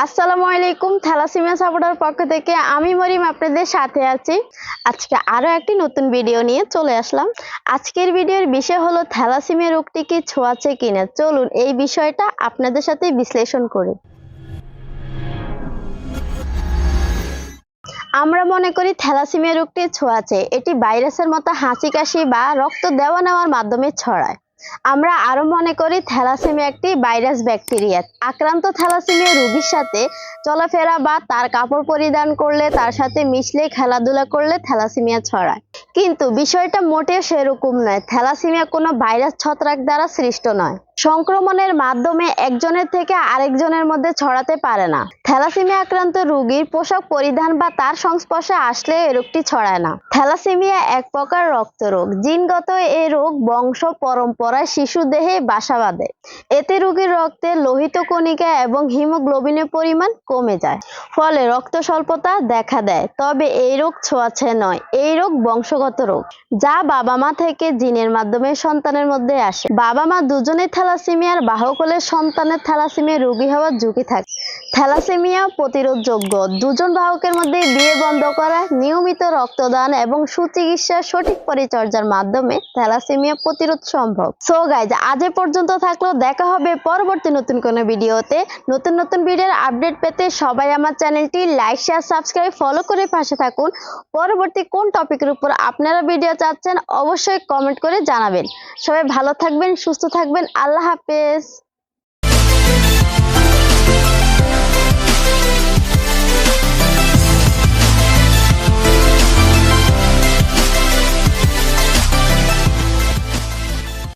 আসসালামু আলাইকুম, thalassaemia supporter পক্ষ থেকে আমি মরিম আপনাদের সাথে আছি। আজকে আরও একটি নতুন ভিডিও নিয়ে চলে আসলাম। আজকের ভিডিওর বিষয় হলো, থ্যালাসিমিয়া রোগটি কি ছোঁয়াছে কিনা? চলুন এই বিষয়টা আপনাদের সাথে বিশ্লেষণ করি। আমরা মনে করি, থ্যালাসিমিয়া রোগটি ছোঁয়াচে। এটি ভাইরাসের মতো হাঁচি কাশি বা রক্ত দেওয়া নেওয়ার মাধ্যমে ছড়ায়। আমরা আরও মনে করি থ্যালাসেমিয়া একটি ভাইরাস ব্যাকটেরিয়া। আক্রান্ত থ্যালাসেমিয়া রোগীর সাথে চলাফেরা বা তার কাপড় পরিধান করলে, তার সাথে মিশলে, খেলাধুলা করলে থ্যালাসেমিয়া ছড়ায়। কিন্তু বিষয়টা মোটেও সেরকম নয়, থ্যালাসেমিয়া কোনো ভাইরাস ছত্রাক দ্বারা সৃষ্ট নয়। সংক্রমণের মাধ্যমে একজনের থেকে আরেকজনের মধ্যে ছড়াতে পারে না। থ্যালাসেমিয়া আক্রান্ত রোগীর পোশাক পরিধান বা তার সংস্পর্শে আসলে এই রোগটি ছড়ায় না। থ্যালাসেমিয়া এক প্রকার রক্ত রোগ জিনগত এই রোগ বংশ, পরম্পরায় শিশু দেহে বাসা বাঁধে। এতে রোগীর রক্তে লোহিত কণিকা এবং হিমোগ্লোবিনের পরিমাণ কমে যায়, ফলে রক্ত স্বল্পতা দেখা দেয়। তবে এই রোগ ছোঁয়াছে নয়, এই রোগ বংশগত রোগ, যা বাবা মা থেকে জিনের মাধ্যমে সন্তানের মধ্যে আসে। বাবা মা দুজনেই থ্যালাসেমিয়ার বাহক হলে সন্তানের থ্যালাসেমিয়া রোগী হওয়ার ঝুঁকি থাকে। থ্যালাসেমিয়া প্রতিরোধযোগ্য। দুজন বাহকের মধ্যে বিয়ে বন্ধ করা, নিয়মিত রক্তদান এবং সুচিকিৎসার সঠিক পরিচর্যার মাধ্যমে থ্যালাসেমিয়া প্রতিরোধ সম্ভব। সো গাইজ আজ পর্যন্ত থাকল। দেখা হবে পরবর্তী নতুন কোনো ভিডিওতে। নতুন নতুন ভিডিওর আপডেট পেতে সবাই আমার চ্যানেলটি লাইক শেয়ার সাবস্ক্রাইব ফলো করে পাশে থাকুন। পরবর্তী কোন টপিকের উপর আপনারা ভিডিও চাচ্ছেন, অবশ্যই কমেন্ট করে জানাবেন। সবাই ভালো থাকবেন, সুস্থ থাকবেন। আল্লাহ হাফেজ।